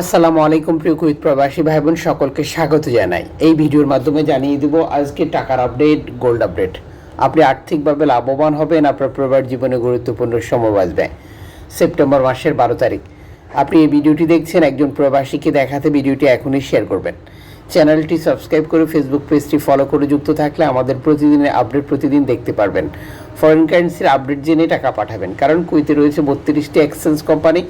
আসসালামু আলাইকুম প্রিয় কুইত প্রবাসী ভাই বোন সকলকে স্বাগত জানাই। এই ভিডিওর মাধ্যমে জানিয়ে দেব আজকে টাকার আপডেট, গোল্ড আপডেট। আপনি আর্থিকভাবে লাভবান হবেন, আপনার প্রবাস জীবনে গুরুত্বপূর্ণ সময় বাঁচবে। সেপ্টেম্বর মাসের বারো তারিখ। আপনি এই ভিডিওটি দেখছেন, একজন প্রবাসীকে দেখাতে ভিডিওটি এখনই শেয়ার করবেন। চ্যানেলটি সাবস্ক্রাইব করে ফেসবুক পেজটি ফলো করে যুক্ত থাকলে আমাদের প্রতিদিনের আপডেট প্রতিদিন দেখতে পারবেন। ফরেন কারেন্সির আপডেট জেনে টাকা পাঠাবেন, কারণ কুইতে রয়েছে বত্রিশটি এক্সচেঞ্জ কোম্পানি,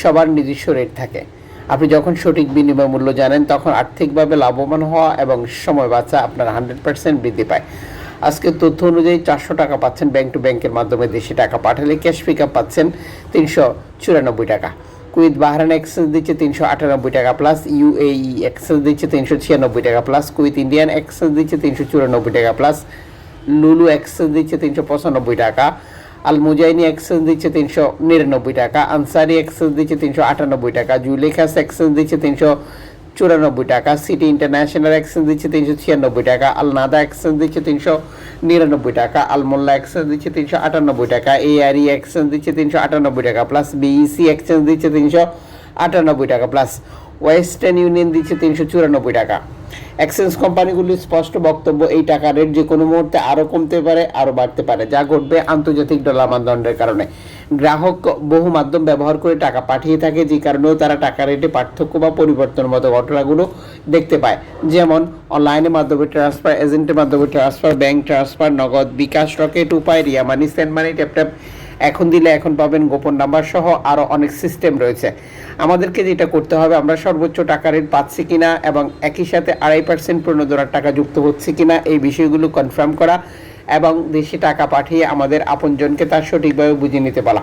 সবার নিজস্ব রেট থাকে। আপনি যখন সঠিক বিনিময় মূল্য জানেন, তখন আর্থিকভাবে লাভবান হওয়া এবং সময় বাঁচা আপনার হান্ড্রেড পার্সেন্ট বৃদ্ধি পায়। আজকে তথ্য অনুযায়ী চারশো টাকা পাচ্ছেন ব্যাংক টু ব্যাংকের মাধ্যমে দেশে টাকা পাঠালে ক্যাশ পিক আপ পাচ্ছেন তিনশো চুরানব্বই টাকা। কুইত বাহরান এক্সচেঞ্জ দিচ্ছে তিনশো আটানব্বই টাকা প্লাস, ইউএই এক্সচেঞ্জ দিচ্ছে তিনশো ছিয়ানব্বই টাকা প্লাস, কুইত ইন্ডিয়ান এক্সচেঞ্জ দিচ্ছে তিনশো চুরানব্বই টাকা প্লাস, লুলু এক্সচেঞ্জ দিচ্ছে তিনশো পঁচানব্বই টাকা। আল মুজাইনি এক্সচেঞ্জ দিচ্ছে তিনশো নিরানব্বই টাকা, আনসারি এক্সচেঞ্জ দিচ্ছে তিনশো আটানব্বই টাকা, জুলেখাস এক্সচেঞ্জ দিচ্ছে তিনশো চুরানব্বই টাকা, সিটি ইন্টারন্যাশনাল এক্সচেঞ্জ দিচ্ছে তিনশো ছিয়ানব্বই টাকা আল নাদা এক্সচেঞ্জ দিচ্ছে তিনশো নিরানব্বই টাকা আল মোল্লা এক্সচেঞ্জ দিচ্ছে তিনশো আটানব্বই টাকা এআরই এক্সচেঞ্জ দিচ্ছে তিনশো আটানব্বই টাকা, প্লাস বিইসি এক্সচেঞ্জ দিচ্ছে তিনশো আটানব্বই টাকা, প্লাস ওয়েস্টার্ন ইউনিয়ন দিচ্ছে তিনশো চুরানব্বই টাকা। এক্সচেঞ্জ কোম্পানিগুলির স্পষ্ট বক্তব্য, এই টাকা রেট যে কোনো মুহূর্তে আরও কমতে পারে আরও বাড়তে পারে। যা ঘটবে আন্তর্জাতিক ডলার মানদণ্ডের কারণে। গ্রাহক বহু মাধ্যম ব্যবহার করে টাকা পাঠিয়ে থাকে, যে কারণেও তারা টাকা রেটে পার্থক্য বা পরিবর্তনের মতো ঘটনাগুলো দেখতে পায়। যেমন অনলাইনের মাধ্যমে ট্রান্সফার এজেন্টের মাধ্যমে ট্রান্সফার ব্যাংক ট্রান্সফার নগদ বিকাশ রকেট উপায়, রিয়া মানি সেন্ড মানি ট্যাপট্যাপ এখন দিলে এখন পাবেন গোপন নাম্বার সহ আরও অনেক সিস্টেম রয়েছে। আমাদেরকে যেটা করতে হবে, আমরা সর্বোচ্চ টাকা রেট পাচ্ছি কিনা এবং একই সাথে আড়াই পার্সেন্ট প্রণোদনার টাকা যুক্ত হচ্ছে কিনা এই বিষয়গুলো কনফার্ম করা এবং দেশে টাকা পাঠিয়ে আমাদের আপনজনকে তার সঠিকভাবে বুঝিয়ে নিতে বলা।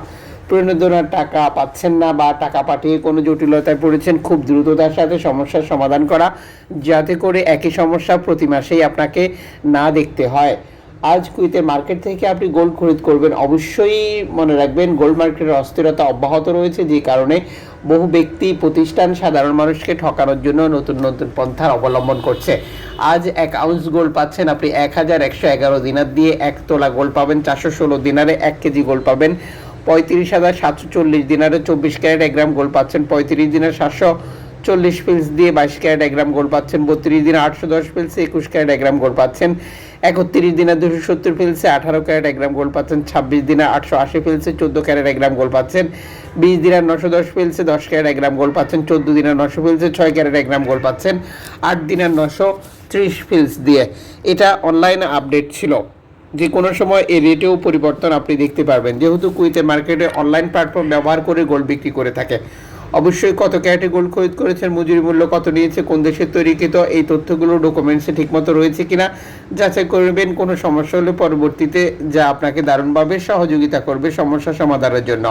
প্রণোদনার টাকা পাচ্ছেন না বা টাকা পাঠিয়ে কোনো জটিলতায় পড়েছেন, খুব দ্রুততার সাথে সমস্যার সমাধান করা, যাতে করে একই সমস্যা প্রতি মাসেই আপনাকে না দেখতে হয়। আজ কুইতের মার্কেট থেকে আপনি গোল্ড খরিদ করবেন। অবশ্যই মনে রাখবেন গোল্ড মার্কেটের অস্থিরতা অব্যাহত রয়েছে, যে কারণে বহু ব্যক্তি, প্রতিষ্ঠান, সাধারণ মানুষকে ঠকানোর জন্য নতুন নতুন পন্থার অবলম্বন করছে। আজ এক আউন্স গোল্ড পাচ্ছেন আপনি এক হাজার একশো এগারো দিনার দিয়ে এক তোলা গোল্ড পাবেন, চারশো ষোলো দিনারে এক কেজি গোল্ড পাবেন, পঁয়ত্রিশ হাজার সাতশো চল্লিশ দিনারে চব্বিশ ক্যারেট এক গ্রাম গোল্ড পাচ্ছেন, পঁয়ত্রিশ দিনের সাতশো চল্লিশ পিলস দিয়ে বাইশ ক্যারেট এক গ্রাম গোল্ড পাচ্ছেন, বত্রিশ দিনে আটশো দশ পিলসে একুশ ক্যারেট এক গ্রাম গোল্ড পাচ্ছেন। একত্রিশ দিনে দুশো সত্তর ফেলছে, আঠারো ক্যারেট এক গ্রাম গোল্ড পাচ্ছেন, ছাব্বিশ দিনে আটশো আশি ফেলছে, চোদ্দ ক্যারেট এক গ্রাম গোল্ড পাচ্ছেন, বিশ দিনের নশো দশ ফেলছে, দশ ক্যারেট এক গ্রাম গোল্ড পাচ্ছেন, চোদ্দ দিনের নশো ফেলছে, ছয় ক্যারেট এক গ্রাম গোল্ড পাচ্ছেন, আট দিনের নশো ত্রিশ পিলস দিয়ে। এটা অনলাইনে আপডেট ছিল। যে কোনো সময় এই রেটেও পরিবর্তন আপনি দেখতে পারবেন। যেহেতু কুইতের মার্কেটে অনলাইন প্ল্যাটফর্ম ব্যবহার করে গোল্ড বিক্রি করে থাকে। অবশ্যই কত ক্যারেটে গোল্ড খরিদ করেছেন, মজুরি মূল্য কত নিয়েছে, কোন দেশের তৈরিকৃত এই তথ্যগুলো ডকুমেন্টসে ঠিকমতো রয়েছে কিনা যাচাই করবেন। কোনো সমস্যা হলে পরবর্তীতে যা আপনাকে দারুণভাবে সহযোগিতা করবে সমস্যা সমাধানের জন্য।